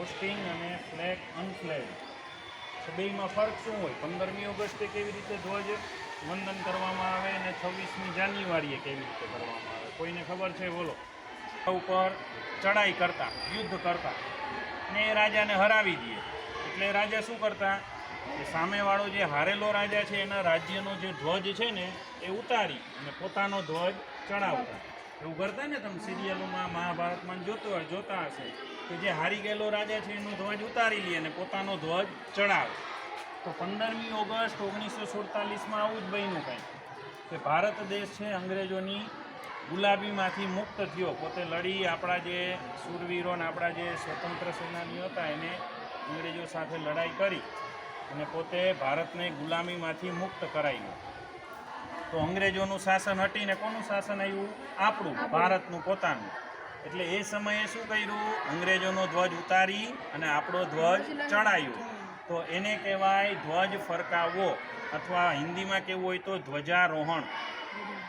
Hosting અને flag અનફ્લેગ તો બેમાં ફરક શું હોય? પંદરમી ઓગસ્ટે કેવી રીતે ધ્વજ વંદન કરવામાં આવે અને છવ્વીસમી જાન્યુઆરીએ કેવી રીતે કરવામાં આવે? કોઈને ખબર છે? બોલો. ઉપર ચડાઈ કરતા, યુદ્ધ કરતા. ને એ રાજાને હરાવી દઈએ. એટલે રાજા શું કરતા? કે સામેવાળો જે હારેલો રાજા છે, એના રાજ્યનો જે ધ્વજ છે ને, એ ઉતારી અને પોતાનો ધ્વજ ચડાવતા એવું કરતા ને તમે? સિરિયલોમાં, મહાભારતમાં જોતો જોતા હશે. કે જે હારી ગયેલો રાજા છે એનો ધ્વજ ઉતારી લે અને પોતાનો ધ્વજ ચડાવે. તો પંદરમી ઓગસ્ટ ઓગણીસો સુડતાલીસમાં આવું જ બન્યું કંઈ. કે ભારત દેશ છે અંગ્રેજોની ગુલાબીમાંથી મુક્ત થયો. પોતે લડી આપણા જે શૂરવીરો અને આપણા જે સ્વતંત્ર સેનાનીઓ હતા એને અંગ્રેજો સાથે લડાઈ કરી અને પોતે ભારતને ગુલામીમાંથી મુક્ત કરાવ્યું તો અંગ્રેજોનું શાસન હટીને કોનું શાસન આવ્યું? આપણું. ભારતનું પોતાનું. એટલે એ સમયે શું કર્યું? અંગ્રેજોનો ધ્વજ ઉતારી અને આપણો ધ્વજ ચડાયો. તો એને કહેવાય ધ્વજ ફરકાવવો અથવા હિન્દીમાં કેવું હોય તો ધ્વજારોહણ.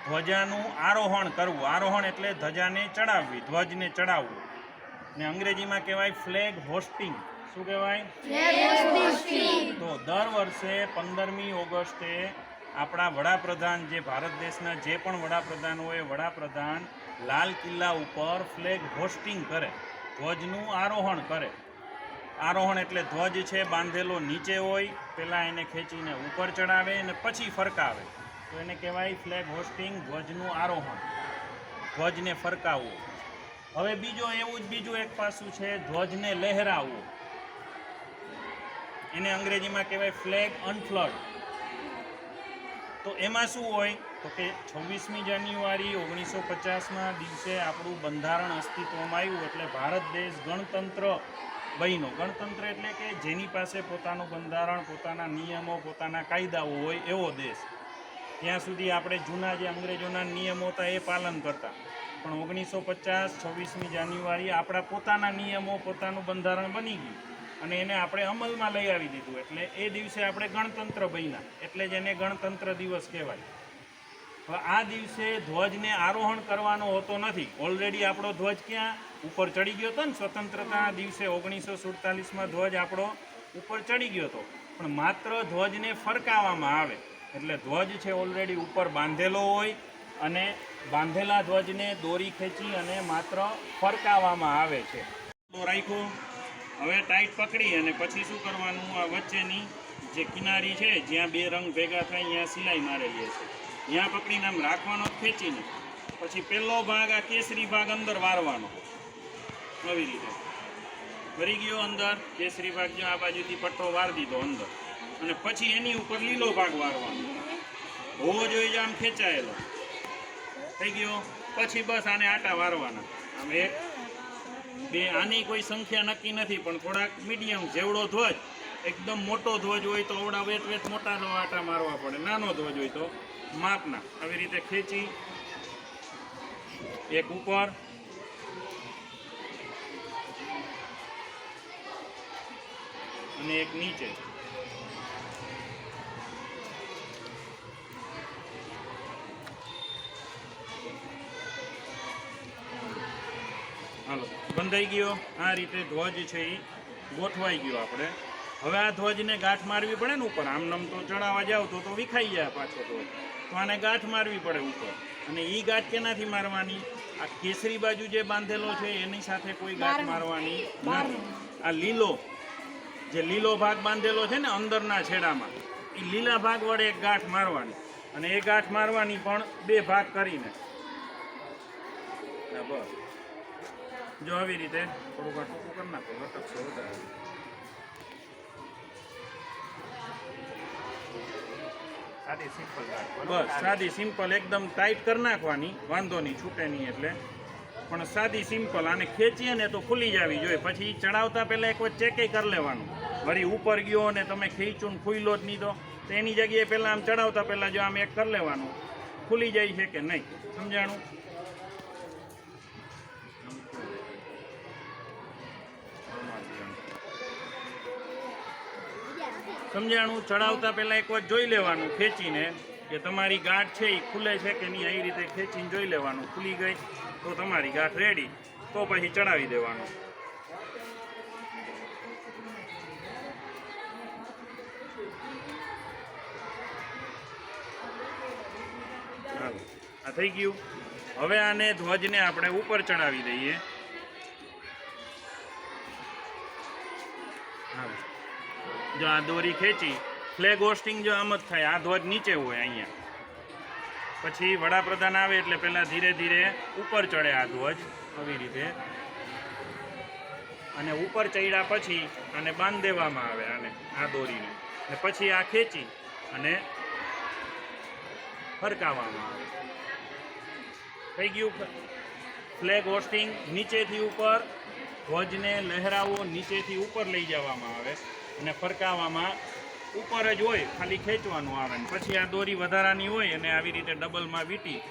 ધ્વજાનું આરોહણ કરવું. આરોહણ એટલે ધજાને ચડાવવી ધ્વજને ચડાવવું. ને અંગ્રેજીમાં કહેવાય ફ્લેગ હોસ્ટિંગ. શું કહેવાય? તો દર વર્ષે પંદરમી ઓગસ્ટે આપણા વડાપ્રધાન જે ભારત દેશના જે પણ વડાપ્રધાન હોય વડાપ્રધાન લાલ કિલ્લા ઉપર ફ્લેગ હોસ્ટિંગ કરે, ધ્વજનું આરોહણ કરે. આરોહણ એટલે ધ્વજ છે, બાંધેલો નીચે હોય પહેલાં એને ખેંચીને ઉપર ચડાવે અને પછી ફરકાવે. તો એને કહેવાય ફ્લેગ હોસ્ટિંગ, ધ્વજનું આરોહણ. ધ્વજને ફરકાવવો. હવે બીજો એવું જ બીજું એક પાસું છે, ધ્વજને લહેરાવવું. એને અંગ્રેજીમાં કહેવાય ફ્લેગ અનફ્લડ. તો એમાં શું હોય? તો કે છવ્વીસમી જાન્યુઆરી ઓગણીસો પચાસના દિવસે આપણું બંધારણ અસ્તિત્વમાં આવ્યું એટલે ભારત દેશ ગણતંત્ર બન્યો. ગણતંત્ર એટલે કે જેની પાસે પોતાનું બંધારણ, પોતાના નિયમો, પોતાના કાયદાઓ હોય એવો દેશ. ત્યાં સુધી આપણે જૂના જે અંગ્રેજોના નિયમો હતા એ પાલન કરતા. પણ ઓગણીસો પચાસ છવ્વીસમી જાન્યુઆરી આપણા પોતાના નિયમો, પોતાનું બંધારણ બની ગયું. અને એને આપણે અમલમાં લઈ આવી દીધું. એટલે એ દિવસે આપણે ગણતંત્ર બન્યા. એટલે જ એને ગણતંત્ર દિવસ કહેવાય. હવે આ દિવસે ધ્વજને આરોહણ કરવાનો હોતો નથી. ઓલરેડી આપણો ધ્વજ ક્યાં? ઉપર ચડી ગયો હતો ને સ્વતંત્રતા દિવસે ઓગણીસો સુડતાલીસમાં ધ્વજ આપણો ઉપર ચડી ગયો હતો પણ માત્ર ધ્વજને ફરકાવવામાં આવે. એટલે ધ્વજ છે ઓલરેડી ઉપર બાંધેલો હોય અને બાંધેલા ધ્વજને દોરી ખેંચી અને માત્ર ફરકાવવામાં આવે છે. તો રાખ્યો. હવે ટાઈટ પકડી અને પછી શું કરવાનું? આ વચ્ચેની જે કિનારી છે, જ્યાં બે રંગ ભેગા થાય, ત્યાં સિલાઈ મારેલી છે ત્યાં પકડીને આમ રાખવાનો ખેંચીને, પછી પહેલો ભાગ આ કેસરી ભાગ અંદર વારવાનો. આવી રીતે. ભરી ગયો અંદર, કેસરી ભાગ જો આ બાજુથી પટ્ટો વાર દીધો અંદર. અને પછી એની ઉપર લીલો ભાગ વારવાનો. હોવો જોઈએ આમ ખેંચાયેલો. થઈ ગયો. પછી બસ આને આટા વારવાના. આમ એક બે આની કોઈ સંખ્યા નક્કી નથી, પણ થોડાક મીડિયમ જેવડો ધ્વજ, એકદમ મોટો ધ્વજ હોય તો અવડા વેટ વેટ મોટા આટા મારવા પડે. નાનો ધ્વજ હોય તો માપના. આવી રીતે ખેંચી, એક ઉપર, અને એક નીચે. હાલો. બંધાઈ ગયો. આ રીતે ધ્વજ છે એ ગોઠવાઈ ગયો આપણે. હવે આ ધ્વજને ગાંઠ મારવી પડે ને ઉપર. આમ નમ તો ચડાવવા જાવ તો તો વિખાઈ જાય પાછો ધ્વજ. તો આને ગાંઠ મારવી પડે ઉપર. અને એ ગાંઠ કેનાથી મારવાની? આ કેસરી બાજુ જે બાંધેલો છે એની સાથે કોઈ ગાંઠ મારવાની આ લીલો જે લીલો ભાગ બાંધેલો છે ને અંદરના છેડામાં એ લીલા ભાગ વડે એક ગાંઠ મારવાની. અને એ ગાંઠ મારવાની પણ બે ભાગ કરીને. બસ. જો આવી રીતે થોડુંક આ ટૂંકું કરી નાખો લટકશે વધારે. સાદી સિમ્પલ બસ. સાદી સિમ્પલ એકદમ ટાઈટ કરી નાખવાની. વાંધો નહીં છૂટે નહીં એટલે. પણ સાદી સિમ્પલ આને ખેંચીએ ને તો ખુલી જવી જોઈએ. પછી ચડાવતા પહેલાં એક વખત ચેકે કરી લેવાનું. વળી ઉપર ગયો અને તમે ખેંચું ને ખુલ્લો જ નહીં તો તો એની જગ્યાએ પહેલાં આમ ચડાવતા પહેલાં જો આમ એક કરી લેવાનું. ખુલી જાય છે કે નહીં? સમજાણું? સમજાણું ચડાવતા પહેલાં એક વાર જોઈ લેવાનું, ખેંચીને. કે તમારી ગાંઠ છે એ ખુલે છે કે નહીં એ રીતે ખેંચીને જોઈ લેવાનું. ખુલી ગઈ તો તમારી ગાંઠ રેડી તો પછી ચડાવી દેવાનું. આ થઈ ગયું. હવે આને ધ્વજને આપણે ઉપર ચડાવી દઈએ. હા જો આ દોરી ખેંચી ફ્લેગ હોસ્ટિંગ જો આમ જ થાય, આ ધ્વજ નીચે હોય અહીંયા. પછી વડાપ્રધાન આવે એટલે પહેલાં ધીરે ધીરે ઉપર ચડે આ ધ્વજ, આવી રીતે. અને ઉપર ચડ્યા પછી આને બાંધ દેવામાં આવે આને, આ દોરીને. ને પછી આ ખેંચી અને ફરકાવવામાં આવે. થઈ ગયું ફ્લેગ હોસ્ટિંગ નીચેથી ઉપર, ધ્વજને લહેરાવો, નીચેથી ઉપર લઈ જવામાં આવે. અને ફરકાવવામાં ઉપર જ હોય, ખાલી ખેંચવાનું આવે પછી આ દોરી વધારાની હોય અને આવી રીતે ડબલમાં વીંટી.